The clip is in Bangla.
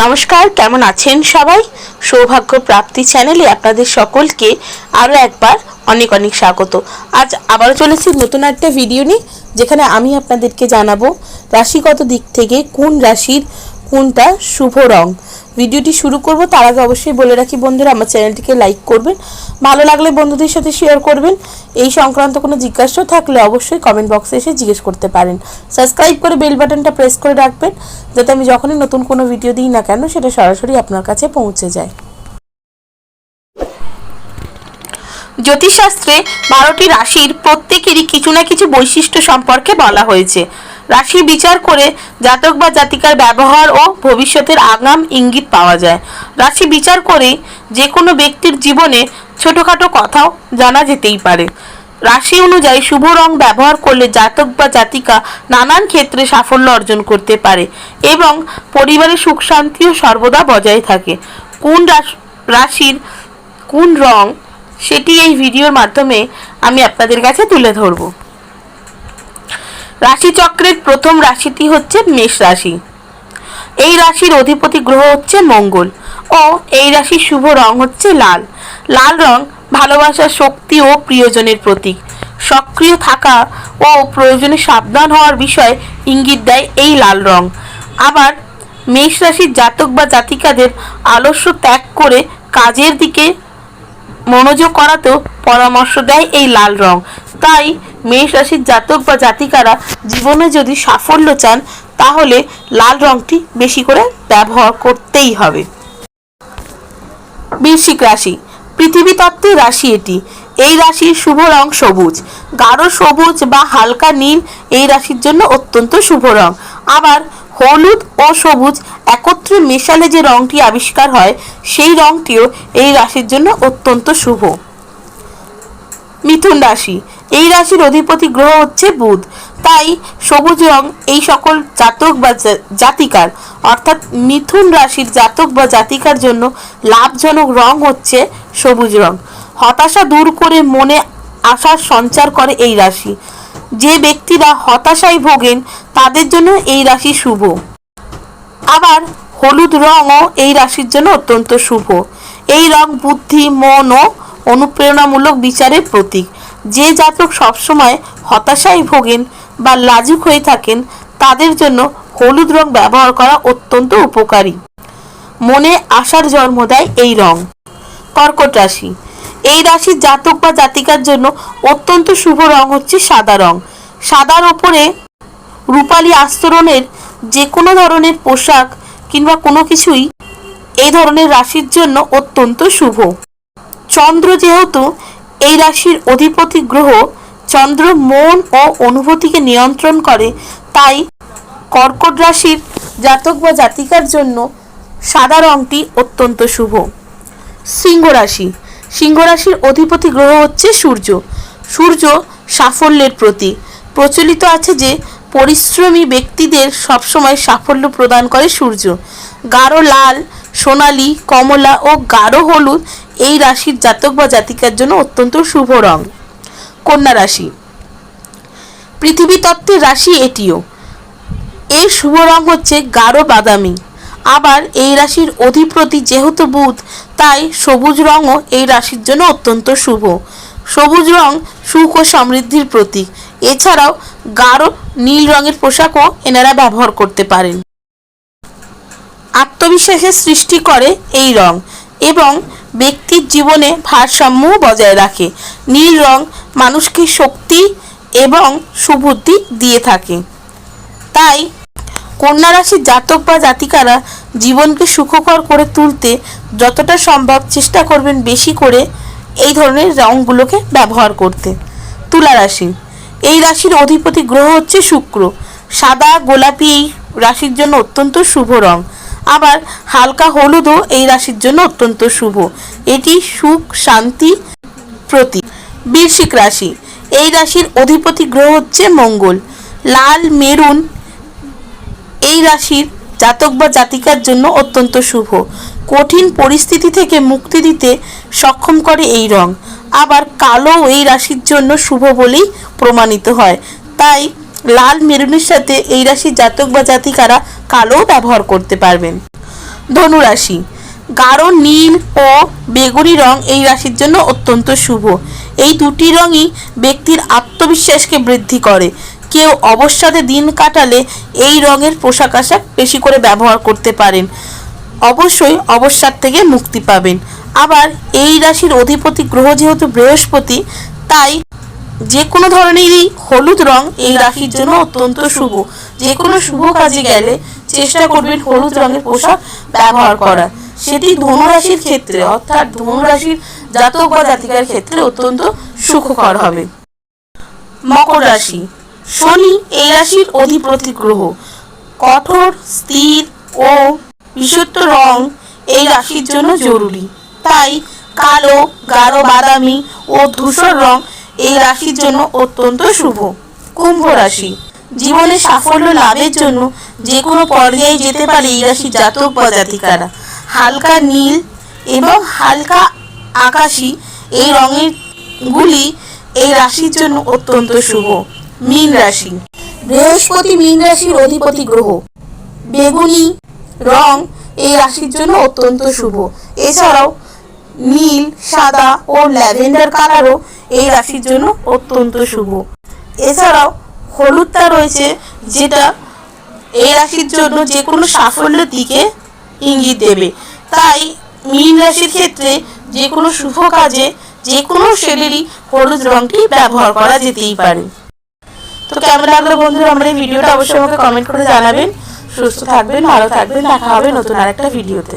নমস্কার, কেমন আছেন সবাই? সৌভাগ্য প্রাপ্তি চ্যানেলে আপনাদের সকলকে আরও একবার অনেক অনেক স্বাগত। আজ আবারও চলেছি নতুন একটা ভিডিও নিয়ে, যেখানে আমি আপনাদেরকে জানাব রাশিগত দিক থেকে কোন রাশির, কোনটা শুভ রং। ভিডিওটি শুরু করব, তার আগে অবশ্যই বলে রাখি বন্ধুরা, আমার চ্যানেলটিকে লাইক করবেন, ভালো লাগলে বন্ধুদের সাথে শেয়ার করবেন। এই সংক্রান্ত কোনো জিজ্ঞাসা থাকলে অবশ্যই কমেন্ট বক্সে এসে জিজ্ঞেস করতে পারেন। সাবস্ক্রাইব করে বেল বাটনটা প্রেস করে রাখবেন, যাতে আমি যখনই নতুন কোনো ভিডিও দিই না কেন, সেটা সরাসরি আপনার কাছে পৌঁছে যায়। জ্যোতিষশাস্ত্রে বারোটি রাশির প্রত্যেকেরই কিছু না কিছু বৈশিষ্ট্য সম্পর্কে বলা হয়েছে। রাশি বিচার করে জাতক বা জাতিকার ব্যবহার ও ভবিষ্যতের আগাম ইঙ্গিত পাওয়া যায়। রাশি বিচার করে যে কোনো ব্যক্তির জীবনে ছোটোখাটো কথাও জানা যেতেই পারে। রাশি অনুযায়ী শুভ রং ব্যবহার করলে জাতক বা জাতিকা নানান ক্ষেত্রে সাফল্য অর্জন করতে পারে এবং পরিবারের সুখ শান্তিও সর্বদা বজায় থাকে। কোন রাশ- রাশির কোন রং, সেটি এই ভিডিওর মাধ্যমে আমি আপনাদের কাছে তুলে ধরব। রাশিচক্রের প্রথম রাশিটি হচ্ছে মেষ রাশি। এই রাশির অধিপতি গ্রহ হচ্ছে মঙ্গল ও এই রাশির শুভ রং হচ্ছে লাল। লাল রং ভালোবাসা শক্তি ও প্রিয়জনের প্রতীক। সক্রিয় থাকা ও প্রয়োজনে সাবধান হওয়ার বিষয়ে ইঙ্গিত দেয় এই লাল রং। আবার মেষ রাশির জাতক বা জাতিকাদের আলস্য ত্যাগ করে কাজের দিকে মনোযোগ করাতেও পরামর্শ দেয় এই লাল রং। তাই মেষ রাশির জাতক বা জাতিকারা জীবনে যদি সাফল্য চান, তাহলে লাল রংটি বেশি করে ব্যবহার করতেই হবে। বৃশ্চিক রাশি পৃথিবী তত্ত্বের রাশি এটি। এই রাশির শুভ রং সবুজ। গাঢ় সবুজ বা হালকা নীল এই রাশির জন্য অত্যন্ত শুভ রং। আবার হলুদ ও সবুজ একত্রে মেশালে যে রংটি আবিষ্কার হয়, সেই রংটিও এই রাশির জন্য অত্যন্ত শুভ। মিথুন রাশি এই রাশির অধিপতি গ্রহ হচ্ছে বুধ। তাই সবুজ রং এই সকল জাতক বা জাতিকার, অর্থাৎ মিথুন রাশির জাতক বা জাতিকার জন্য লাভজনক রং হচ্ছে সবুজ রং। হতাশা দূর করে মনে আশার সঞ্চার করে এই রাশি। যে ব্যক্তিরা হতাশায় ভোগেন, তাদের জন্য এই রাশি শুভ। আবার হলুদ রঙও এই রাশির জন্য অত্যন্ত শুভ। এই রং বুদ্ধি, মন ও অনুপ্রেরণামূলক বিচারের প্রতীক। যে জাতক সবসময় হতাশায় ভোগেন বা লাজুক হয়ে থাকেন, তাদের জন্য হলুদ রং ব্যবহার করা অত্যন্ত উপকারী। মনে আশার জন্ম দেয় এই রং। কর্কট রাশি। এই রাশির জাতক বা জাতিকার জন্য অত্যন্ত শুভ রং হচ্ছে সাদা রং। সাদার ওপরে রূপালী আস্তরণের যে কোনো ধরনের পোশাক কিংবা কোনো কিছুই এই ধরনের রাশির জন্য অত্যন্ত শুভ। চন্দ্র যেহেতু এই রাশির অধিপতি গ্রহ চন্দ্র, মন ও অনুভূতিকে নিয়ন্ত্রণ করে। তাই কর্কট রাশির জাতক বা জাতিকার জন্য সাদা রংটি অত্যন্ত শুভ। সিংহ রাশি। সিংহ রাশির অধিপতি গ্রহ হচ্ছে সূর্য। সূর্য সাফল্যের প্রতীক। প্রচলিত আছে যে পরিশ্রমী ব্যক্তিদের সবসময় সাফল্য প্রদান করে সূর্য। গাঢ় লাল সোনালী, কমলা ও গাঢ় হলুদ এই রাশির জাতক বা জাতিকার জন্য অত্যন্ত শুভ রং। কন্যা রাশি। পৃথিবী তত্ত্বের রাশি এটিও। এর শুভ রং হচ্ছে গাঢ় বাদামি। আবার এই রাশির অধিপতি যেহেতু বুধ, তাই সবুজ রঙও এই রাশির জন্য অত্যন্ত শুভ। সবুজ রং সুখ ও সমৃদ্ধির প্রতীক। এছাড়াও গাঢ় নীল রঙের পোশাকও এনারা ব্যবহার করতে পারেন। আত্মবিশ্বাসের সৃষ্টি করে এই রং এবং ব্যক্তির জীবনে ভারসাম্য বজায় রাখে। নীল রং মানুষকে শক্তি এবং সুবুদ্ধি দিয়ে থাকে। তাই কন্যা রাশির জাতক বা জাতিকারা জীবনকে সুখকর করে তুলতে যতটা সম্ভব চেষ্টা করবেন বেশি করে এই ধরনের রঙগুলোকে ব্যবহার করতে। তুলা রাশি। এই রাশির অধিপতি গ্রহ হচ্ছে শুক্র। সাদা গোলাপি এই রাশির জন্য অত্যন্ত শুভ রং। আবার হালকা হলুদও এই রাশির জন্য অত্যন্ত শুভ। এটি সুখ, শান্তি, প্রতীক। বৃশ্চিক রাশি, এই রাশির অধিপতি গ্রহ হচ্ছে মঙ্গল। লাল, মেরুন, এই রাশির জাতক বা জাতিকার জন্য অত্যন্ত শুভ। কঠিন পরিস্থিতি থেকে মুক্তি দিতে সক্ষম করে এই রং। আবার কালো এই রাশির জন্য শুভ বলেই প্রমাণিত হয়। তাই লাল, মেরুনের সাথে এই রাশির জাতক বা জাতিকারা কালো ব্যবহার করতে পারবেন। ধনুরাশি, গাঢ়, নীল ও বেগুনি রং এই রাশির জন্য অত্যন্ত শুভ। এই দুটি রঙই ব্যক্তির আত্মবিশ্বাসকে বৃদ্ধি করে। কেউ অবসাদে দিন কাটালে এই রঙের পোশাক আশাক বেশি করে ব্যবহার করতে পারেন। অবশ্যই অবসাদ থেকে মুক্তি পাবেন। আবার এই রাশির অধিপতি গ্রহ যেহেতু বৃহস্পতি, তাই যে কোনো ধরনেরই হলুদ রং এই রাশির জন্য অত্যন্ত শুভ। যে কোনো শুভ কাজে গেলে চেষ্টা করবেন হলুদ রঙের পোশাক ব্যবহার করার। সেটি ধনুরাশির ক্ষেত্রে, অর্থাৎ ধনুরাশির জাতক বা জাতিকার ক্ষেত্রে অত্যন্ত সুখকর হবে। মকর রাশি, শনি এই রাশির অধিপতি গ্রহ। কঠোর, স্থির ও বিশুদ্ধ রং এই রাশির জন্য জরুরি। তাই কালো, গাঢ় বাদামি ও ধূসর রং এই রাশির জন্য অত্যন্ত শুভ। কুম্ভ রাশি, জীবনে সাফল্য লাভের জন্য যে কোনো পর্যায়ে যেতে পারে এই রাশির জাতক বা জাতিকারা। হালকা নীল এবং হালকা আকাশি এই রঙের গুলি এই রাশির জন্য অত্যন্ত শুভ। মীন রাশি। বৃহস্পতি মীন রাশির অধিপতি গ্রহ। বেগুনি রং এই রাশির জন্য অত্যন্ত শুভ। এছাড়াও নীল, সাদা ও ল্যাভেন্ডার কালারও এই রাশির জন্য অত্যন্ত শুভ। এছাড়াও হলুদটা রয়েছে যেটা এই রাশির জন্য যে কোনো সাফল্যের দিকে ইঙ্গিত দেবে। তাই মীন রাশির ক্ষেত্রে যে কোনো শুভ কাজে যে কোনো শেডেরই হলুদ রঙটি ব্যবহার করা যেতেই পারে। তো কেমন লাগল বন্ধুরা? আমার এই ভিডিওটা অবশ্যই আমাকে কমেন্ট করে জানাবেন। সুস্থ থাকবেন, ভালো থাকবেন, দেখা হবে নতুন আরেকটা ভিডিওতে।